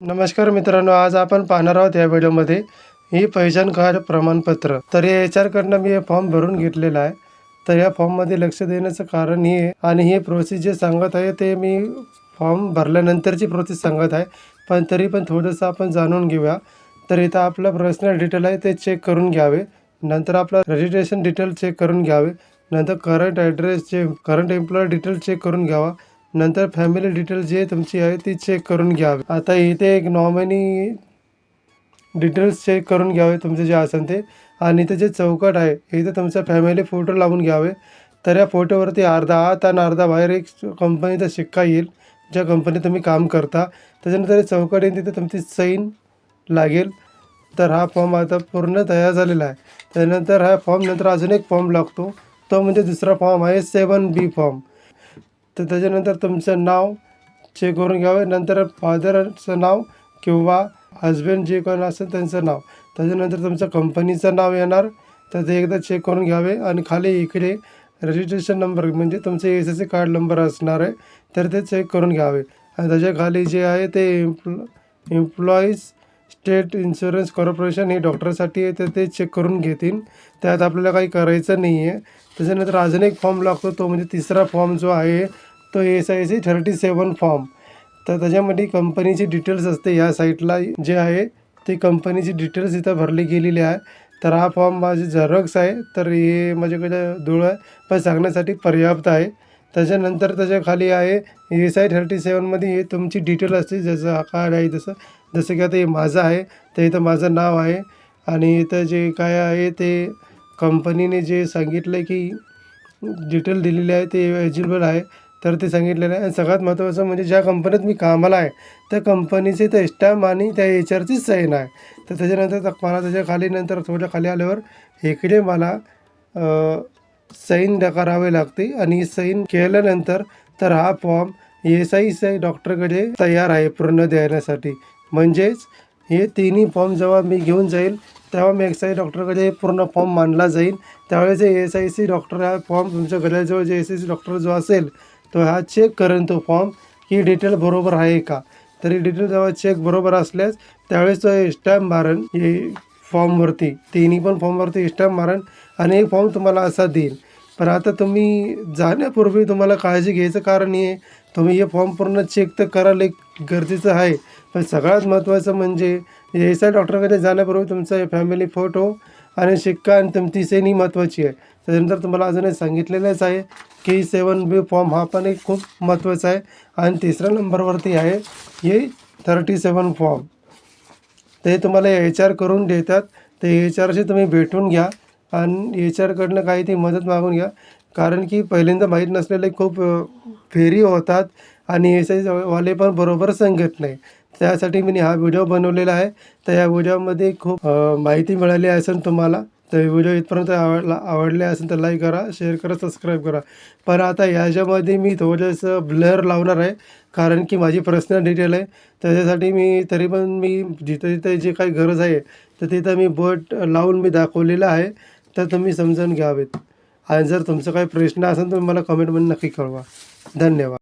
नमस्कार मित्रांनो आज आपण पाहणार आहोत या व्हिडिओमध्ये ही पहिचान कार्ड प्रमाणपत्र. तर या एच आरकडनं मी हे फॉर्म भरून घेतलेला आहे. तर या फॉर्ममध्ये लक्ष देण्याचं कारण हे आहे आणि हे प्रोसेस जे सांगत आहे ते मी फॉर्म भरल्यानंतरची प्रोसेस सांगत आहे. पण तरी पण थोडंसं आपण जाणून घेऊया. तर इथं आपलं पर्सनल डिटेल आहे ते चेक करून घ्यावे. नंतर आपलं रजिस्ट्रेशन डिटेल चेक करून घ्यावे. नंतर करंट ॲड्रेस जे करंट एम्प्लॉय डिटेल चेक करून घ्यावा. नंतर फॅमिली डिटेल जे तुमची आहे ती चेक करून घ्यावी. आता इथे एक नॉमिनी डिटेल्स चेक करून घ्यावे तुमचे जे असेल ते. आणि इथे जे चौकट आहे इथे तुमचा फॅमिली फोटो लावून घ्यावे. तर या फोटोवरती अर्धा आत आणि अर्धा बाहेर एक कंपनीचा शिक्का येईल ज्या कंपनीत तुम्ही काम करता. त्याच्यानंतर चौकट येईल तिथे तुमची सैन लागेल. तर हा फॉर्म आता पूर्ण तयार झालेला आहे. त्यानंतर हा फॉर्म नंतर अजून एक फॉर्म लागतो. तो म्हणजे दुसरा फॉर्म आहे सेवन बी फॉर्म तर त्याच्यानंतर तुमचं नाव चेक करून घ्यावे. नंतर फादरचं नाव किंवा हजबंड जे कोण असेल त्यांचं नाव. त्याच्यानंतर तुमचं कंपनीचं नाव येणार. तर ते एकदा चेक करून घ्यावे. आणि खाली इकडे रजिस्ट्रेशन नंबर म्हणजे तुमचे S S C card number असणार आहे. तर ते चेक करून घ्यावे. आणि त्याच्याखाली जे आहे ते एम्प्ल एम्प्लॉईज स्टेट इन्शुरन्स कॉर्पोरेशन हे डॉक्टरसाठी आहे. तर ते चेक करून घेतील. त्यात आपल्याला काही करायचं नाही आहे त्याच्यानंतर अजून एक फॉर्म लागतो. तो म्हणजे तिसरा फॉर्म जो आहे तो S I C thirty seven form तर त्याच्यामध्ये कंपनीची डिटेल्स असते. या साईटला जे आहे ते कंपनीची डिटेल्स इथं भरली गेलेली आहे. तर हा फॉर्म माझे झेरॉक्स आहे. तर हे माझ्याकडे धुळं आहे. पण सांगण्यासाठी पर्याप्त आहे. त्याच्यानंतर त्याच्याखाली आहे एस आय थर्टी सेवनमध्ये हे तुमची डिटेल असते. जसं हा कार्ड आहे तसं. जसं की आता हे माझं आहे. तर इथं माझं नाव आहे. आणि इथं जे काय आहे ते कंपनीने जे सांगितलं आहे की डिटेल दिलेली आहे ते एजिबल आहे. तर ते सांगितलेलं आहे. आणि सगळ्यात महत्त्वाचं म्हणजे ज्या कंपनीत मी कामाला आहे त्या कंपनीचे ते स्टॅम्प आणि त्या एच आरचीच साईन आहे. तर त्याच्यानंतर मला त्याच्याखाली नंतर थोड्या खाली आल्यावर इकडे मला सैन करावे लागते आणि सैन केल्यानंतर तर हा फॉर्म एस आय सी डॉक्टरकडे तयार आहे पूर्ण देण्यासाठी. म्हणजेच हे तिन्ही फॉर्म जेव्हा मी घेऊन जाईल तेव्हा मी एस आय डॉक्टरकडे पूर्ण फॉर्म मांडला जाईल. त्यावेळेस एस आय सी डॉक्टर हा फॉर्म तुमच्या घराजवळ जे एस आय सी डॉक्टर जो असेल तो हा चेक करेन तो फॉर्म ही डिटेल बरोबर आहे का? तरी डिटेल जेव्हा चेक बरोबर असल्यास त्यावेळेस तो स्टॅम्प मारण फॉर्मवरती तिन्ही पण फॉर्मवरती स्टॅम्प मारण आणि हे फॉर्म तुम्हाला असा देईल. पण आता तुम्ही जाण्यापूर्वी तुम्हाला काळजी घ्यायचं कारण हे आहे, तुम्ही हे फॉर्म पूर्ण चेक तर कराल एक गरजेचं आहे. पण सगळ्यात महत्त्वाचं म्हणजे एस आय डॉक्टरकडे जाण्यापूर्वी तुमचा फॅमिली फोटो आणि शिक्का आणि तुमची सैनी महत्त्वाची आहे. त्याच्यानंतर तुम्हाला अजून एक सांगितलेलंच आहे. की सेवन बी फॉर्म हा पण एक खूप महत्त्वाचा आहे. आणि तिसऱ्या नंबरवरती आहे हे थर्टी सेवन फॉर्म. ते तुम्हाला एच आर करून देतात. ते एच आरशी तुम्ही भेटून घ्या आणि एच आरकडनं काही ती मदत मागून घ्या. कारण की पहिल्यांदा माहीत नसलेले खूप फेरी होतात आणि एस आय वाले पण बरोबर सांगत नाही. त्यासाठी मी हा व्हिडिओ बनवलेला आहे. तर या व्हिडिओमध्ये खूप माहिती मिळाली असेल तुम्हाला. तर व्हिडिओ इथपर्यंत आवडला आवडले असेल तर लाईक करा शेअर करा सबस्क्राईब करा. पण आता याच्यामध्ये मी थोडंसं ब्लर लावणार आहे कारण की माझी पर्सनल डिटेल आहे. त्याच्यासाठी मी तरी पण मी जिथे जिथे जे काही गरज आहे तर तिथं मी बट लावून मी दाखवलेलं आहे. तर तुम्ही समजून घ्यावेत. आणि जर तुमचं काही प्रश्न असेल तर मला कमेंटमध्ये नक्की कळवा. धन्यवाद.